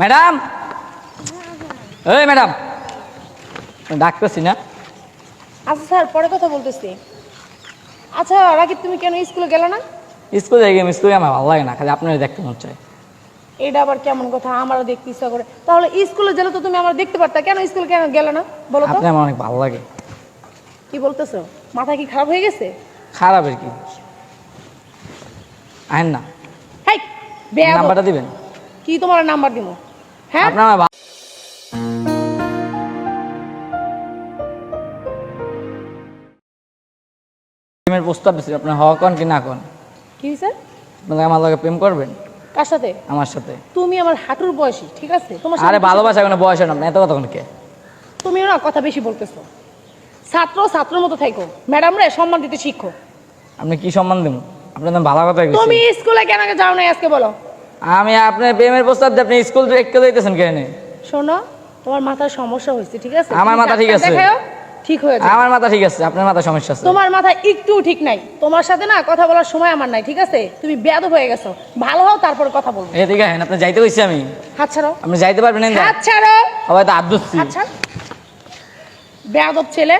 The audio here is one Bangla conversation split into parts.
ম্যাডাম! এই ম্যাডাম! ডাকতেছি না। আচ্ছা স্যার পরে কথা বলতেছি। আচ্ছা আগে তুমি কেন স্কুলে গেলে না? স্কুলে যাই গেম স্কুলে আমার ভালো লাগে না খালি আপনার দেখতে মন চায়। এটা আবার কেমন কথা? আমারও দেখতে ইচ্ছা করে। তাহলে স্কুলে গেলে তো তুমি আমার দেখতে পারতা। কেন স্কুলে কেন গেলে না? বলো তো। আপনি আমার অনেক ভালো লাগে। কি বলতেছো? মাথা কি খারাপ হয়ে গেছে? খারাপের কি। আহেন না। হাই। নাম্বারটা দিবেন। কি তোমার নাম্বার দিব হ্যাঁ? আপনার প্রেমের প্রস্তাব দিচ্ছি আপনার হওয়া কন কি না কন? কি হয়েছে আপনারা আমার লগে প্রেম করবেন? কার সাথে? আমার সাথে। তুমি আমার হাঁটুর বয়সী ঠিক আছে? তোমার আরে ভালোবাসা কোনো বয়স হয় না আপনি এত কথা কে? তুমিও না কথা বেশি বলতেছো। ছাত্র ছাত্র মতো থাইকো। ম্যাডাম রে সম্মান দিতে শিখো। আপনি কি সম্মান দেবো আপনার ভালো কথা। তুমি স্কুলে কেন যাও না আজকে বলো? আমি আপনার প্রেমের প্রস্তাব দিয়ে আপনি স্কুল একটু দিতেছেন কেন? শোনো তোমার মাথার সমস্যা হয়েছে ঠিক আছে? আমার মাথা ঠিক আছে। ঠিক হয়ে যাবে। আমার মাথা ঠিক আছে আপনার মাথা সমস্যা আছে। তোমার মাথা একটু ঠিক নাই। তোমার সাথে না কথা বলার সময় আমার নাই ঠিক আছে? তুমি বেয়াদব হয়ে গেছো। ভালো হও তারপর কথা বলব। এই ঠিক আছে আপনি যাইতে কইছি আমি। হাত ছাড়ো। আপনি যাইতে পারবেন না হাত ছাড়ো। তো হাত ধরছি। ছাড়। বেয়াদব ছেলে।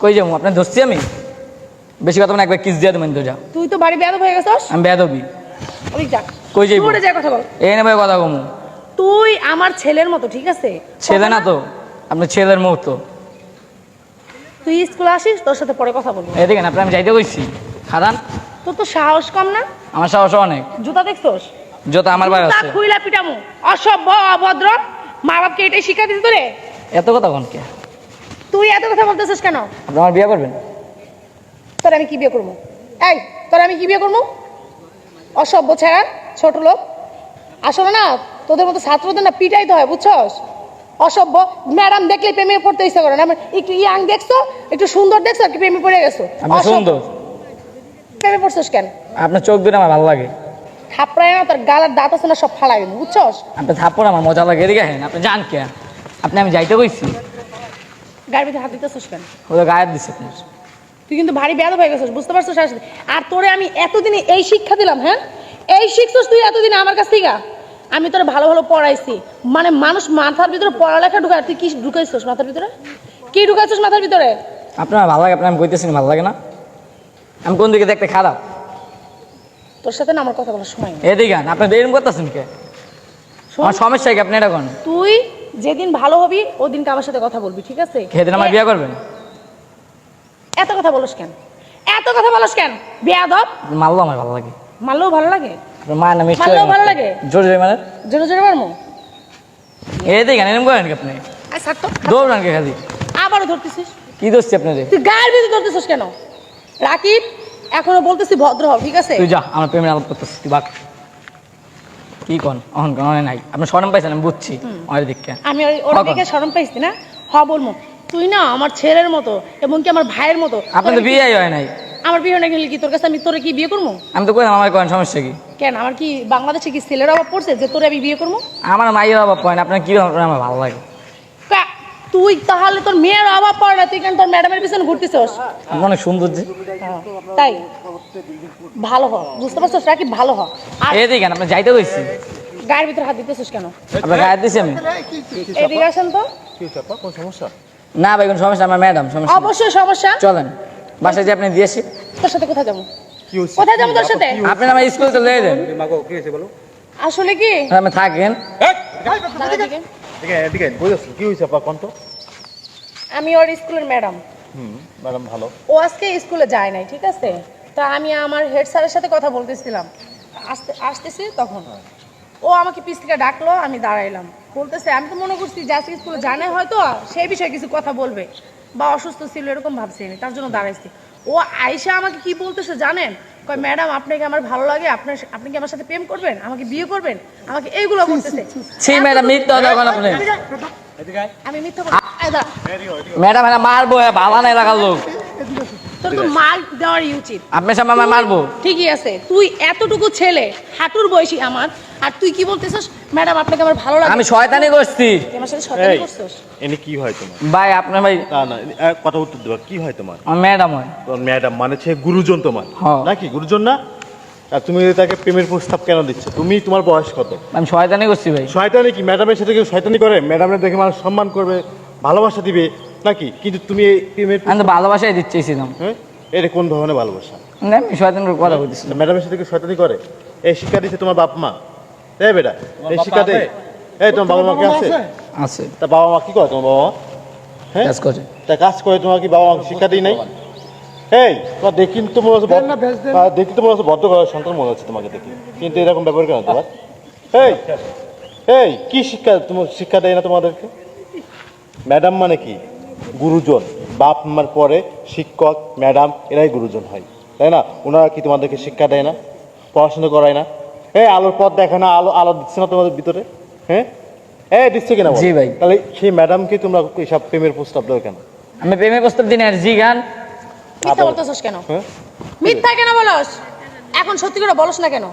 কই যাব? আপনার ধরছি আমি? বেশি কথা মানে একবার কিস দিয়ে দেবেন তো যা। তুই তো বাড়ি বেয়াদব হয়ে গেছস? আমি বেদবি ওই কই যাইবো? দূরে যা কথা বল। এই নেবে কথা কমু। তুই আমার ছেলের মতো ঠিক আছে? ছেলে না তো আপনার ছেলের মুহূর্ত তুই স্কুলে আসিস তোর সাথে পরে কথা বলব। এই দেখেন আপনি আমি যাইতে কইছি। খারান তোর তো সাহস কম না? আমার সাহস অনেক। জুতা দেখছোস? যত আমার ভাই জুতা আছে। খুইলা পিটামু। অসভ্য অভদ্র। মা বাপকে এটাই শিক্ষা দিতে তোরে? এত কথা কোন কে? তুই এত কথা বলতেছিস কেন? আপনি আমার বিয়ে করবেন? তোর আমি কি বিয়ে করব? এই তোর আমি কি বিয়ে করব? অসভ্য ছেড়া ছোট লোক। আসলে না তোদের মতো ছাত্রদের না পিটাইতে হয় বুঝছস? অসভ্য। ম্যাডাম দেখলে প্রেমে পড়তে ইচ্ছা করে না। একটু ইয়াং দেখছ একটু সুন্দর দেখছ আর কি প্রেমে পড়ে গেছো? সুন্দর। প্রেমে পড়ছিস কেন? আপনার চোখ দুটো আমার ভালো লাগে। থাপড়ায় না তোর গালার দাঁত আছে না সব ফালাই দেবো বুঝছস? আপনি থাপ্পড় আমার মজা লাগে এদিকে হেন আপনি জান কে? আপনি আমি যাইতে কইছি। ভিতরে হাত দিতেছিস কেন? ওদের গায়ের দিচ্ছে আপনার। তুই কিন্তু ভারী বেয়াদ হয়ে গেছিস বুঝতে পারছিস আসলে আর তোরে আমি এতদিনে এই শিক্ষা দিলাম হ্যাঁ? এই শিখছিস তুই এতদিনে আমার কাছ থেকে? আমি তোরে ভালো ভালো পড়াইছি। মানে মানুষ মাথার ভিতরে পড়ালেখা ঢুকায় তুই কি ঢুকাইছিস মাথার ভিতরে? কি ঢুকাইছিস মাথার ভিতরে? আপনার ভালো লাগে আপনার আমি কইতেছি ভালো লাগে না? আমি কোন দিকে দেখতে খারাপ? তোর সাথে না আমার কথা বলার সময় নেই। এদিকে আপনি বেরম করতেছেন কে? আমার সমস্যা কি আপনি এটা কোন? তুই যেদিন ভালো হবি ওদিনকে আমার সাথে কথা বলবি ঠিক আছে? খেদিন আমার বিয়ে করবেন? এত কথা বলস কেন? এত কথা বলস কেন? বেয়াদব? মারলো আমার ভালো লাগে। মারলেও ভালো লাগে? মায়ের নাম মিষ্টি মারলেও ভালো লাগে? জোরে জোরে মানে জোরে জোরে মারমো এদিকে আন, এরম করেন কি আপনি? আর ছাড় তো দৌড়ান কে খালি? আবারও ধরতেছিস? কি দোষছি আপনার তুই গায়ের ভিতরে ধরতেছিস কেন? রাকিব এখনও বলতেছি ভদ্র হও ঠিক আছে? তুই যা আমার প্রেমের আলাপ করতেছিস তুই বাক। কি কন? অহন কন নাই। আপনি সরম পাইছেন আমি বুঝছি। অনেক দিককে আমি ওই- ওর দিকে। শরম পাইছি না? হ বলব তুই না আমার ছেলের মতো এবং কি আমার ভাইয়ের মতো আপনার তো বিয়ে হয় নাই আমার বিয়ে না গেলে কি তোর কাছে আমি তোরে কি বিয়ে করব আমি তো কইলাম আমার করেন সমস্যা কি কেন আমার কি বাংলাদেশে কি ছেলের অভাব পড়ছে যে তোরে আমি বিয়ে করব আমার মায়ের অভাব পয়েন্ট আপনার কি আমার ভালো লাগে তুই তাহলে তোর মেয়ের অভাব পড়ে না তুই কেন তোর ম্যাডামের পিছনে ঘুরতেছস অনেক সুন্দর যে তাই ভালো হ বুঝতে পারছস রাকিব ভালো হ আর এদিকে আন, আপনি যাইতে কইছি গায়ের ভিতরে হাত দিতেছিস কেন আপনার গায়ে দিছি আমি এদিকে আসেন তো কি আপা কোন সমস্যা না ভাই কোনো সমস্যা আমার ম্যাডাম সমস্যা নেই। অবশ্যই সমস্যা। চলেন বাসায় যে আপনি দিয়েছি তোর সাথে কোথায় যাব? কি হচ্ছে? কোথায় যাব তোর সাথে? আপনি আমার স্কুলে চলে দেন মাগো কি হয়েছে বলো? আসলে কি? আপনি থাকেন। দাঁড়া দিকে। এদিকে এদিকে বুঝেছ কি হয়েছে আপা কোন আমি ওর স্কুলের ম্যাডাম হুম ম্যাডাম ভালো। ও আজকে স্কুলে যায় নাই ঠিক আছে? তা আমি আমার হেড স্যারের সাথে কথা বলতেছিলাম। আসতে আসতেছি তখন। ও আমাকে পিছ থেকে ডাকলো আমি দাঁড়াইলাম। বলতেছে আমি তো মনে করছি যে আজকে স্কুলে জানে হয়তো সেই বিষয়ে কিছু কথা বলবে বা অসুস্থ ছিল এরকম ভাবছি আমি তার জন্য দাঁড়াইছি। ও আয়সা আমাকে কি বলতেছে জানেন? কয় ম্যাডাম আপনাকে আমার ভালো লাগে আপনার আপনি কি আমার সাথে প্রেম করবেন? আমাকে বিয়ে করবেন? আমাকে এইগুলো করতেছে ছি ম্যাডাম মিথ্যা কথা এখন আপনি। আমি মিথ্যা বলি ম্যাডাম হ্যাঁ মারবো হ্যাঁ ভালো না এলাকার লোক। তোর তো মাল দেওয়ারই উচিত। আপনার সামনে আমার মারবো। ঠিকই আছে। তুই এতটুকু ছেলে হাঁটুর বয়সী আমার আর তুই কি বলতেছিস? ম্যাডাম আপনাকে আমার ভালো লাগে আমি শয়তানি করছি। আমার সাথে শয়তানি করছিস? এনে কি হয় তোমার? ভাই আপনার ভাই না না কথা উত্তর দেবা। কি হয় তোমার? আমার ম্যাডাম হয়। ম্যাডাম মানে হচ্ছে গুরুজন তোমার। হ্যাঁ। নাকি গুরুজন না? আর তুমি তাকে প্রেমের প্রস্তাব কেন দিচ্ছ? তুমি তোমার বয়স কত? আমি শয়তানি করছি ভাই। শয়তানি কি? ম্যাডামের সাথে কেউ শয়তানি করে? ম্যাডামের দেখে মানুষ সম্মান করবে ভালোবাসা দিবে নাকি? কিন্তু তুমি এই প্রেমের আমি ভালোবাসাই দিচ্ছেছিলাম হ্যাঁ? এটা কোন ধরনের ভালোবাসা? না আমি শয়তান করে কথা বলতেছি ম্যাডামের সাথে কেউ শয়তানি করে? এই শিক্ষা দিচ্ছে তোমার বাপ মা? এই বেটা এই শিক্ষা দে। এই তোমার বাবা মা কি আছে? আছে? তা বাবা মা কি করে তোমার বাবা মা? হ্যাঁ? কাজ করে। তা কাজ করে তোমার কি বাবা মা শিক্ষা দিই নাই? এই তোমার দেখি তো মনে হচ্ছে দেখি তো মনে হচ্ছে বদ্ধ করার সন্তান মনে হচ্ছে তোমাকে দেখি। কিন্তু এরকম ব্যাপার কেন তোমার? এই এই কি শিক্ষা তোমার শিক্ষা দেয় না তোমাদেরকে? ম্যাডাম মানে কি? গুরুজন। বাপ মার পরে শিক্ষক ম্যাডাম এরাই গুরুজন হয়। তাই না? ওনারা কি তোমাদেরকে শিক্ষা দেয় না? পড়াশোনা করায় না? এই আলোর পথ দেখে না আলো আলো দিচ্ছে না তোমাদের ভিতরে? হ্যাঁ এই দিচ্ছে কিনা জি ভাই। তাহলে সেই ম্যাডামকে তোমরা এইসব প্রেমের প্রস্তাব দাও কেন? আমি প্রেমের প্রস্তাব দিন আর জি গান। মিথ্যা বলতেছস কেন? হ্যাঁ মিথ্যা কেন বলস? এখন সত্যি করে বলস না কেন?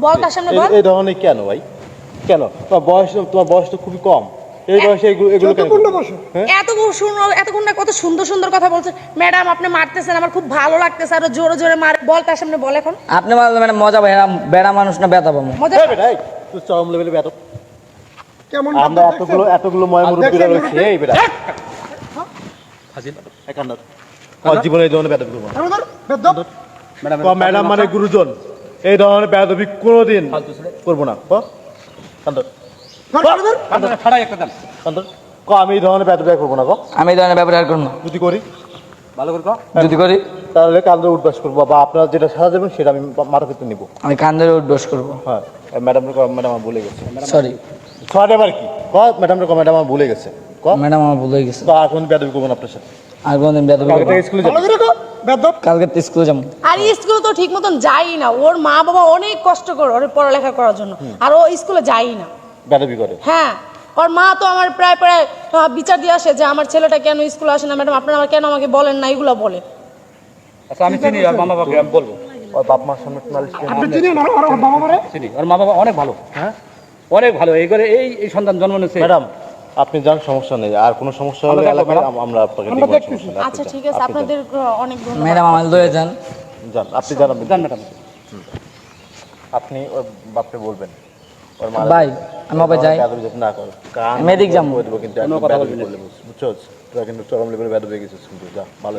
বল তার সামনে বল। এই- এই ধরনের কেন ভাই? কেন? তোমার বয়স তোমার বয়স তো খুবই কম। এই বয়সে এগুলো এগুলো কেন হ্যাঁ? এত সুন্দর এতক্ষণ না কত সুন্দর সুন্দর কথা বলছে। ম্যাডাম আপনি মারতেছেন আমার খুব ভালো লাগতেছে আরও জোরে জোরে মার। বল তার সামনে বল এখন। আপনি বললেন মানে মজা বেড়া মানুষ না বেতা পাবো মজা এই তুই চরম লেভেলে বেত কেমন আমরা এতগুলো এতগুলো ময় রয়েছি এই আমার জীবনে এই ধরনের বেদবি করব ম্যাডাম মানে গুরুজন। এই ধরনের বেদবি কোনোদিন করব না কান্দর আমি এই ধরনের বেদবি করব না ক? আমি এই ধরনের ব্যবহার করব যদি করি যদি করি? তাহলে কান্দর উঠবাস করব বা আপনারা যেটা সাজা দেবেন সেটা আমি মাথা পেতে নিবো। আমি কান্দরে উঠবস করব। হ্যাঁ ম্যাডাম ম্যাডাম আমার ভুলে গেছে। সরি আবার কি? ক ম্যাডাম ম্যাডাম আমার ভুলে গেছে। ক? ম্যাডাম আমার ভুল গেছে। তো এখন বেদবি করব না আপনার সাথে। আর বেদবি কালকে করব স্কুলে যাব। কালকে তো স্কুলে যাব। আর স্কুলে তো ঠিক মতন যাই না। ওর মা বাবা অনেক কষ্ট করে ওর পড়ালেখা করার জন্য। আর ও স্কুলে যাই না। বেদবি করে। হ্যাঁ ওর মা তো আমার প্রায় প্রায় বিচার দিয়ে আসে যে আমার ছেলেটা কেন স্কুলে আসে না ম্যাডাম আপনারা আমার কেন আমাকে বলেন না এগুলো বলে। আচ্ছা আমি চিনি আর মামা বাবাকে আমি বলব। ওর বাপ মার সামনে নালিশ করে আপনি চিনেন আর ওর বাবা মারে? চিনি আর মা বাবা অনেক ভালো। হ্যাঁ? অনেক ভালো এই করে এই এই সন্তান জন্ম নিয়েছে। ম্যাডাম আপনি যান সমস্যা নেই। আর কোনো সমস্যা হলে আমরা এলাকায় আমরা আপনাকে আপনি আচ্ছা ঠিক আছে আপনাদের অনেক ধন্যবাদ। ম্যাডাম আমার লয়ে যান। যান আপনি যান ম্যাডাম। আপনি ওর বাপকে বলবেন। ওর ভাই আমি আবার যাই। যাম না করে। আমি এদিক যাব। কিন্তু বুঝছ তোরা কিন্তু চরম লেভেলে বেদবি হয়ে গেছিস কিন্তু যা ভালো।